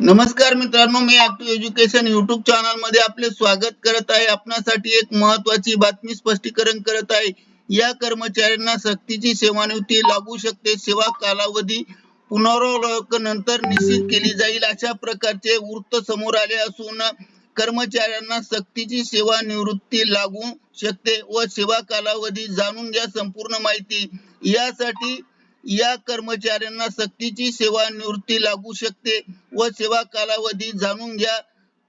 नमस्कार मित्रांनो मी ऍक्टिव्ह एज्युकेशन युट्यूब चॅनलमध्ये आपले स्वागत करत आहे. आपणासाठी एक महत्वाची बातमी स्पष्टीकरण करत आहे. या कर्मचाऱ्यांना सक्तीची सेवानिवृत्ती लागू शकते. सेवा कालावधी पुनरावलोकनंतर निश्चित केली जाईल. अशा प्रकारचे वृत्त समोर आले असून कर्मचाऱ्यांना सक्तीची सेवा निवृत्ती लागू शकते व सेवा कालावधी जाणून घ्या संपूर्ण माहिती. यासाठी या कर्मचाऱ्यांना सक्तीची सेवा निवृत्ती लागू शकते व सेवा कालावधी जाणून घ्या.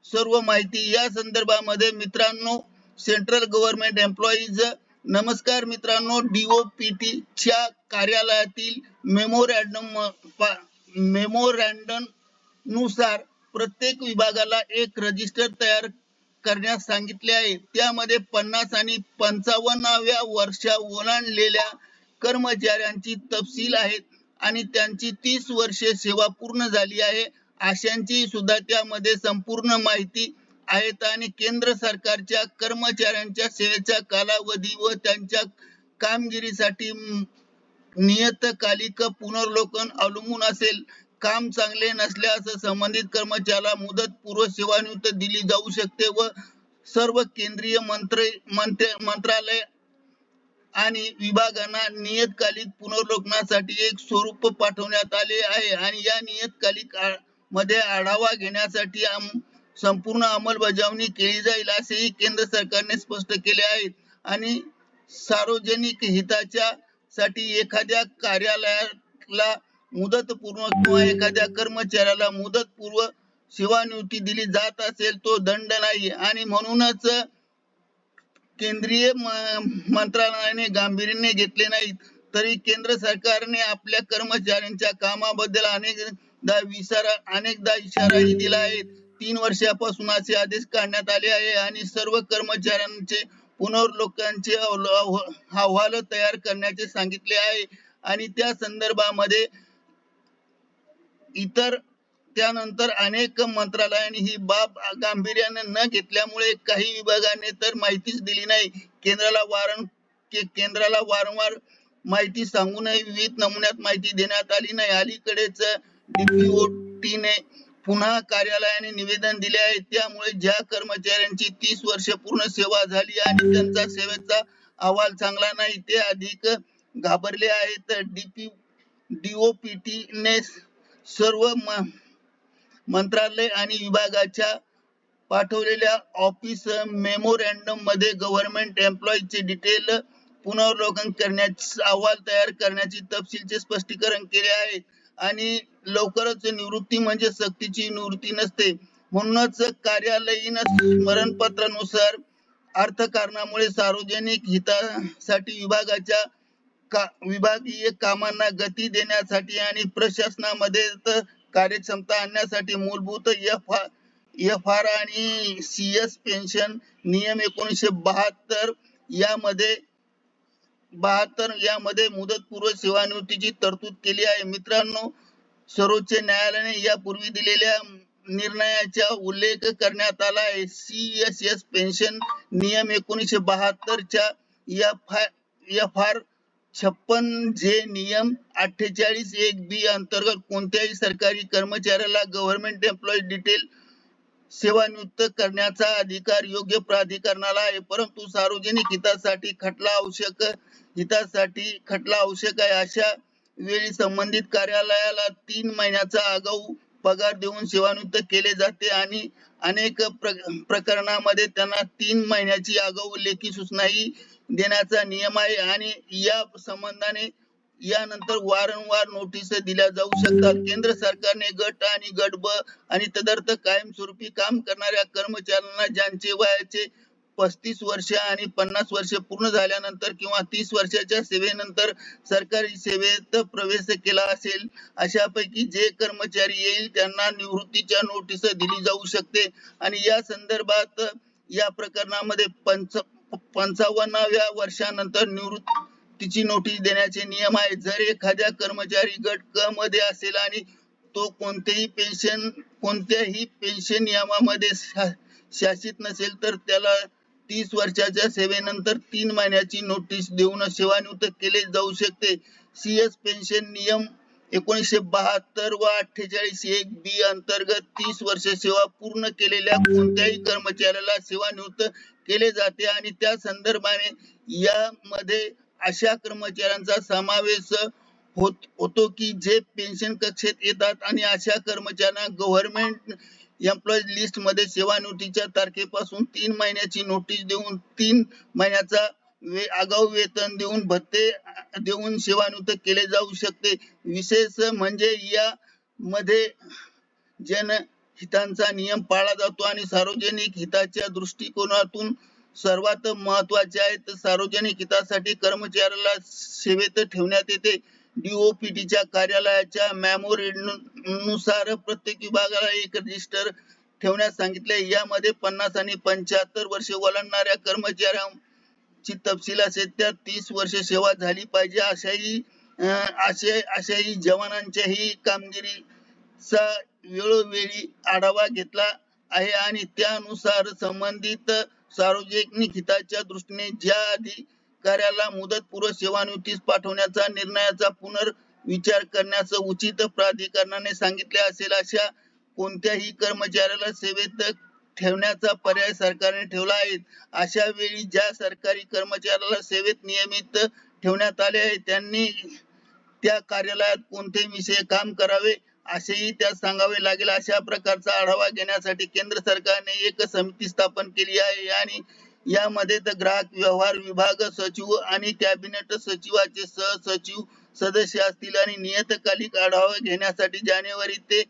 सर्व माहिती या संदर्भामध्ये मित्रांनो सेंट्रल गव्हर्नमेंट एम्प्लॉईज नमस्कार मित्रांनो डीओपीटी च्या कार्यालयातील मेमोरॅन्डम मेमोरॅन्डमनुसार प्रत्येक विभागाला एक रजिस्टर तयार करण्यास सांगितले आहे. त्यामध्ये पन्नास आणि पंचावन्नाव्या वर्षा ओलांडलेल्या कर्मचाऱ्यांची तपशील आहेत आणि त्यांची तीस वर्षे सेवा पूर्ण झाली आहे. अशांची सुद्धा त्यामध्ये संपूर्ण माहिती आहेत आणि केंद्र सरकारच्या कर्मचाऱ्यांच्या सेवेचा कालावधी व त्यांच्या कामगिरीसाठी नियतकालिक पुनर्लोकन अवलंबून असेल. काम चांगले नसल्यास संबंधित कर्मचाऱ्याला मुदतपूर्व सेवानिवृत्त दिली जाऊ शकते व सर्व केंद्रीय मंत्री मंत्र मंत्रालय आणि विभागांना नियतकालिक पुनर्लोकनासाठी एक स्वरूप पाठवण्यात आले आहे. आणि या नियतकालिकमध्ये आढावा घेण्यासाठी संपूर्ण अंमलबजावणी केली जाईल असेही केंद्र सरकारने स्पष्ट केले आहे. आणि सार्वजनिक हिताच्या साठी एखाद्या कार्यालयाला मुदतपूर्व किंवा एखाद्या कर्मचाऱ्याला मुदतपूर्व सेवानिवृत्ती दिली जात असेल तो दंड नाही. आणि म्हणूनच केंद्रीय म- मंत्रालयाने गांभीर्याने घेतले नाहीत. तरी केंद्र सरकारने आपल्या कर्मचाऱ्यांच्या कामाबद्दल अनेकदा विचारा अनेकदा इशाराही दिला आहे. तीन वर्षापासून असे आदेश काढण्यात आले आहे आणि सर्व कर्मचाऱ्यांचे पुनर्लोकांचे अहवाल तयार करण्याचे सांगितले आहे. आणि त्या संदर्भामध्ये इतर त्यानंतर अनेक मंत्रालयाने ही बाब गांभीर्याने न घेतल्यामुळे काही विभागाने तर माहितीच दिली नाही. केंद्राला वारं के- केंद्राला वारंवार माहिती सांगूनही विविध नमुन्यात माहिती देण्यात आली नाही. अलीकडेच डीपीओटीने पुन्हा कार्यालयाने निवेदन दिले आहे. त्यामुळे ज्या कर्मचाऱ्यांची तीस वर्ष पूर्ण सेवा झाली आणि त्यांचा सेवेचा अहवाल चांगला नाही ते अधिक घाबरले आहेत. डीपी डीओपीटी ने सर्व मंत्रालय आणि विभागाच्या पाठवलेल्या ऑफिस मेमोरँडममध्ये गव्हर्नमेंट एम्प्लॉईचे डिटेल पुनर्वलोकन करण्याचे अहवाल तयार करण्याची तपशीलचे स्पष्टीकरण केले आहे. आणि लवकरच निवृत्ती म्हणजे सक्तीची निवृत्ती नसते. म्हणूनच कार्यालयीन स्मरणपत्रानुसार अर्थकारणामुळे सार्वजनिक हितासाठी विभागाच्या का विभागीय कामांना गती देण्यासाठी आणि प्रशासनामध्ये कार्यक्षमता आणण्यासाठी मूलभूत एफ एफ आर आणि सी एस पेन्शन नियम एकोणीसशे बहात्तर यामध्ये बहात्तर यामध्ये मुदतपूर्व सेवानिवृत्तीची तरतूद केली आहे. मित्रांनो सर्वोच्च न्यायालयाने यापूर्वी दिलेल्या निर्णयाचा उल्लेख करण्यात आला आहे. सी एस एस पेन्शन नियम एकोणीसशे बहात्तरच्या एफ एफ आर छप्पन जे नियम अठ्ठेचाळीस एक बी अंतर्गत कोणत्याही सरकारी कर्मचाऱ्याला गव्हर्नमेंट एम्प्लॉई डिटेल सेवानिवृत्त करण्याचा अधिकार योग्य प्राधिकरणाला आहे. परंतु सार्वजनिक हितासाठी खटला आवश्यक हितासाठी खटला आवश्यक आहे. अशा वेळी संबंधित कार्यालयाला तीन महिन्याचा आगाऊ पगार देऊन सेवानिवृत्त केले जाते आणि अनेक प्र- प्रकरणामध्ये त्यांना तीन महिन्याची आगाऊ लेखी सूचनाही देण्याचा नियम आहे आणि या संबंधाने यानंतर वारंवार नोटीस दिल्या जाऊ शकतात. केंद्र सरकारने गट आणि गट ब आणि तदर्थ कायमस्वरूपी काम करणाऱ्या कर्मचाऱ्यांना ज्यांचे वयाचे पस्तीस वर्ष आणि पन्नास वर्ष पूर्ण झाल्यानंतर किंवा तीस वर्षाच्या सेवेनंतर सरकारी सेवेत प्रवेश केला असेल अशापैकी जे कर्मचारी येईल त्यांना निवृत्तीच्या नोटीस दिली जाऊ शकते. आणि या संदर्भात या प्रकरणामध्ये पंच पंचावन्नाव्या वर्षानंतर निवृत्तीची नोटीस देण्याचे नियम आहे जर एखाद्या कर्मचारी गट क मध्ये असेल आणि तो कोणतेही पेन्शन कोणत्याही पेन्शन नियमामध्ये शा- शासित नसेल तर त्याला तीस वर्षाच्या सेवेनंतर तीन महिन्याची नोटीस देऊन सेवानिवृत्त केले जाऊ शकते. सीएस पेन्शन नियम एकोणीसशे बहात्तर व अठ्ठेचाळीस एक बी अंतर्गत तीस वर्ष सेवा पूर्ण केलेल्या कोणत्याही कर्मचाऱ्याला सेवानिवृत्त केले जाते आणि त्या संदर्भाने यामध्ये अशा कर्मचाऱ्यांचा समावेश होत होतो की जे पेन्शन कक्षेत येतात आणि अशा कर्मचाऱ्यांना गव्हर्नमेंट एम्प्लॉईज लिस्टमध्ये सेवानिवृत्तीच्या तारखेपासून तीन महिन्याची नोटीस देऊन तीन महिन्याचा आगाऊ वेतन देऊन भत्ते देऊन सेवानिवृत्त केले जाऊ शकते. विशेष म्हणजे या मध्ये जनहितांचा नियम पाळला जातो आणि सार्वजनिक हिताच्या दृष्टिकोनातून सर्वात महत्त्वाचे आहेत सार्वजनिक हितासाठी कर्मचाऱ्याला सेवेत ठेवण्यात येते. डीओपीटीच्या कार्यालयाच्या नुसार प्रत्येक विभागाला एक रजिस्टर ठेवण्यास सांगितले. यामध्ये पन्नास आणि पंच्याहत्तर वर्षे ओलांडणाऱ्या ची तपशील असेल त्या तीस वर्ष सेवा झाली पाहिजे अशाही असे अशाही जवानांच्याही कामगिरीचा वेळोवेळी आढावा घेतला आहे आणि त्यानुसार संबंधित सार्वजनिक हिताच्या दृष्टीने ज्या अधिकाऱ्याला मुदतपूर्व सेवानिवृत्तीस पाठवण्याचा निर्णयाचा पुनर्विचार करण्याचं उचित प्राधिकरणाने सांगितले असेल अशा कोणत्याही कर्मचाऱ्याला सेवेत ठेवण्याचा पर्याय सरकारने ठेवला आहे. अशा वेळी ज्या सरकारी कर्मचाऱ्याला सेवेत नियमित ठेवण्यात आले आहे त्यांनी त्या कार्यालयात कोणते विषय काम करावे असेही त्यात सांगावे लागेल. अशा प्रकारचा आढावा घेण्यासाठी केंद्र सरकारने एक समिती स्थापन केली आहे आणि यामध्ये तर ग्राहक व्यवहार विभाग सचिव आणि कॅबिनेट सचिवाचे सहसचिव सदस्य असतील आणि नियतकालिक आढावा घेण्यासाठी जानेवारी ते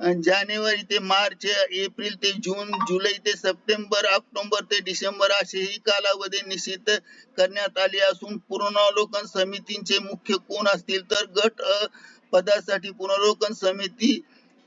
जानेवारी ते मार्च एप्रिल ते जून जुलै ते सप्टेंबर ऑक्टोबर ते डिसेंबर असेही कालावधी निश्चित करण्यात आले असून पुनरावलोकन समितीचे मुख्य कोण असतील तर गट पदासाठी पुनरावलोकन समिती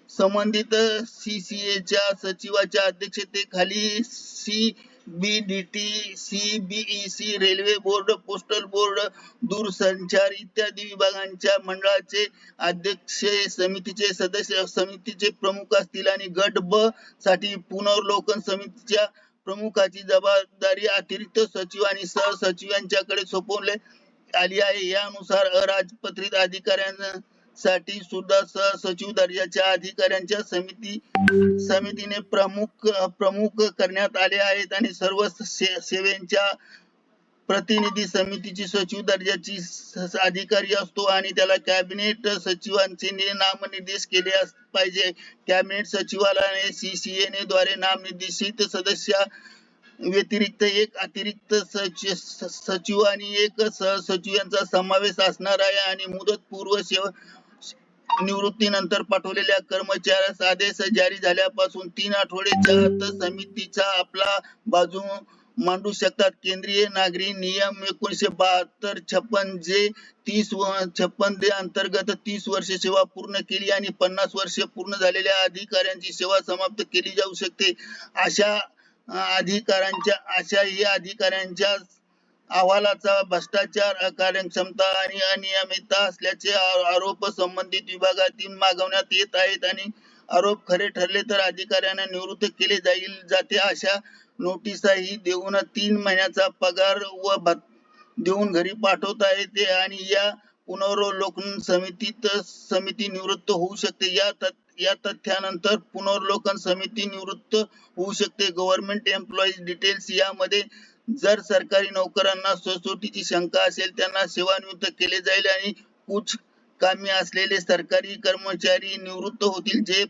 संबंधित सीसीएच्या सचिवाच्या अध्यक्षतेखाली C BDT CBEC railway board postal board दूरसंचार इत्यादी विभागांच्या मंडळाचे अध्यक्ष समितीचे सदस्य समितीचे प्रमुख असतील आणि गट ब साठी पुनर्लोकन समितीच्या प्रमुखाची जबाबदारी अतिरिक्त सचिव आणि सहसचिव यांच्याकडे सोपवले आली आहे. यानुसार अराजपत्रित अधिकाऱ्यांना साठी सुद्धा सहसचिव दर्जाच्या अधिकाऱ्यांच्या समिती समितीने प्रमुख प्रमुख करण्यात आले आहेत आणि सर्व से- सेवेंच्या प्रतिनिधी समितीची सचिव दर्जाची अधिकारी असतो आणि त्याला कॅबिनेट सचिवांचे नि- नामनिर्देश केले पाहिजे. कॅबिनेट सचिवालयाने सीसीएने द्वारे नामनिर्देशित सदस्य व्यतिरिक्त एक अतिरिक्त सचिव स- सचिव आणि एक सहसचिव यांचा समावेश असणार आहे आणि मुदत पूर्व सेवा निवृत्तीनंतर पाठवलेल्या कर्मचाऱ्यास आदेश जारी झाल्यापासून तीन आठवड्याच्या आत समितीचा आपला बाजू मांडू शकतात. केंद्रीय नागरी नियम एकोणीशे बहात्तर छप्पन जे तीस व छप्पन दे अंतर्गत तीस वर्ष सेवा पूर्ण केली आणि पन्नास वर्ष पूर्ण झालेल्या अधिकाऱ्यांची सेवा समाप्त केली जाऊ शकते. अशा अधिकाऱ्यांच्या अशा या अधिकाऱ्यांच्या अहवालाचा भ्रष्टाचार कार्यक्षमता आणि अनियमितता असल्याचे आरोप संबंधित विभागातील मागवण्यात येत आहेत आणि आरोप खरे ठरले तर अधिकाऱ्यांना निवृत्त केले जाईल जाते अशा नोटिसाही देऊन तीन महिन्याचा पगार व देऊन घरी पाठवता येते आणि या पुनर्वलोकन समितीत समिती निवृत्त होऊ शकते. या तथ- या तथ्यानंतर पुनर्वलोकन समिती निवृत्त होऊ शकते. गव्हर्नमेंट एम्प्लॉईज डिटेल्स यामध्ये जर सरकारी नोकरांना सोसोटीची शंका असेल त्यांना सेवानिवृत्त केले जाईल आणि कुछ कामी असलेले सरकारी कर्मचारी निवृत्त होतील. जे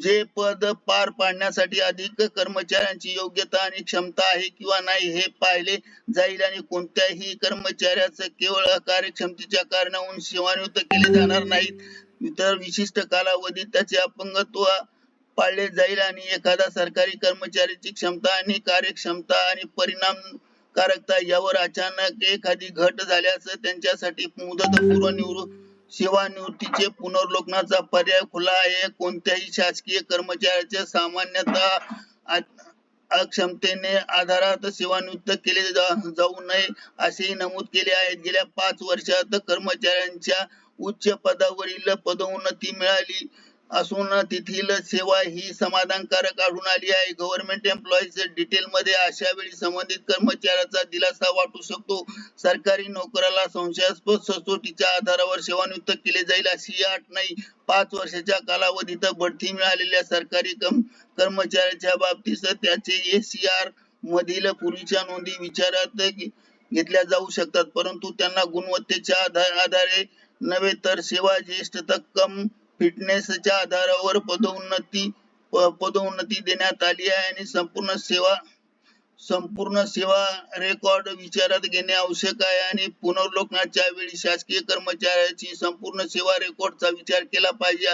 जे पद पार पाडण्यासाठी अधिक कर्मचाऱ्यांची योग्यता आणि क्षमता आहे किंवा नाही हे पाहिले जाईल आणि कोणत्याही कर्मचाऱ्याचं केवळ कार्यक्षमतेच्या कारणावरून सेवानिवृत्त केले जाणार नाहीत. तर विशिष्ट कालावधीत त्याचे अपंगत्व पाळले जाईल आणि एखादा सरकारी कर्मचाऱ्याची क्षमता आणि कार्यक्षमता आणि परिणामकारकता यावर अचानक एखादी घट झाल्यास त्यांच्यासाठी मुदतपूर्व निवृत्त सेवानिवृत्तीचे पुनर्लोकनाचा पर्याय खुला आहे. कोणत्याही शासकीय कर्मचाऱ्याचे सामान्यतः अक्षमतेने आधारात सेवानिवृत्त केले जाऊ नये असेही नमूद केले आहे. गेल्या पाच वर्षात कर्मचाऱ्यांच्या उच्च पदावरील पदोन्नती मिळाली. असून तेथील सेवा ही समाधानकारक आढळून आली आहे. गव्हर्नमेंट एम्प्लॉईज डिटेल मध्ये अशा वेळी संबंधित कर्मचाऱ्याचा दिलासा वाटू शकतो. सरकारी नोकराला संशयास्पद सचोटीच्या आधारावर सेवानियुक्त केले जाईल अशी अट नाही. पाच वर्षाच्या कालावधीत बढती मिळालेल्या सरकारी कर्मचाऱ्याच्या बाबतीत त्याचे एसीआर मधील पूर्वीच्या नोंदी विचारात घेतल्या जाऊ शकतात. परंतु त्यांना गुणवत्तेच्या आधारे नव्हे तर सेवा ज्येष्ठ कम फिटनेसच्या आधारावर पदोन्नती पदोन्नती देण्यात आली आहे आणि संपूर्ण सेवा संपूर्ण सेवा रेकॉर्ड विचारात घेणे आवश्यक आहे आणि पुनर्लोकनाच्या वेळी शासकीय कर्मचाऱ्याची संपूर्ण सेवा रेकॉर्डचा विचार केला पाहिजे.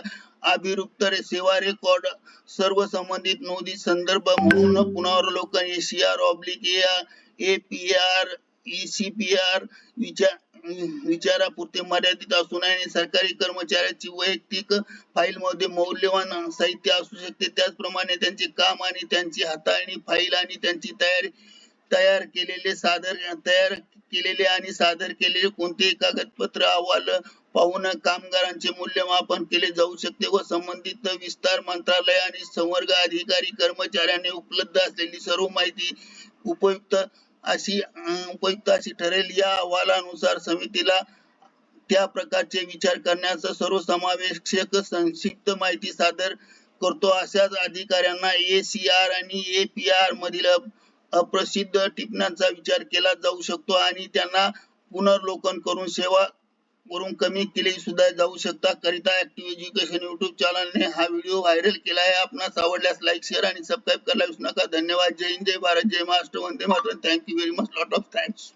अभिरुक्त रे- सेवा रेकॉर्ड सर्व संबंधित नोंदी संदर्भ म्हणून पुनर्वलोकन ACR oblique A P R E C P R विचार विचारापुरते मर्यादित असून आणि सरकारी कर्मचाऱ्याची वैयक्तिक फाईल मध्ये मौल्यवान साहित्य असू शकते. त्याचप्रमाणे त्यांचे काम आणि त्यांची हाताळणी फाईल आणि त्यांची तयारी तयार केलेले सादर तयार केलेले आणि सादर केलेले कोणतेही कागदपत्र अहवाल पाहून कामगारांचे मूल्यमापन केले जाऊ शकते व संबंधित विस्तार मंत्रालय आणि संवर्ग अधिकारी कर्मचाऱ्यांनी उपलब्ध असलेली सर्व माहिती उपयुक्त अशी उपयुक्त अशी ठरेल. या अहवालानुसार समितीला त्या प्रकारचे विचार करण्याचा सर्वसमावेशक संक्षिप्त माहिती सादर करतो. अशाच अधिकाऱ्यांना ए सी आर आणि ए पी आर मधील अप्रसिद्ध टिपण्यांचा विचार केला जाऊ शकतो आणि त्यांना पुनर्लोकन करून सेवा वरून कमी केले सुद्धा जाऊ शकता. करिता ऍक्टिव्ह एज्युकेशन युट्यूब चॅनलने हा व्हिडिओ व्हायरल केला आहे. आपणास आवडल्यास लाईक शेअर आणि सबस्क्राईब करायला विसरू नका. धन्यवाद. जय हिंद. जय भारत. जय महाराष्ट्र. वंदे Mataram. Thank you very much lot of thanks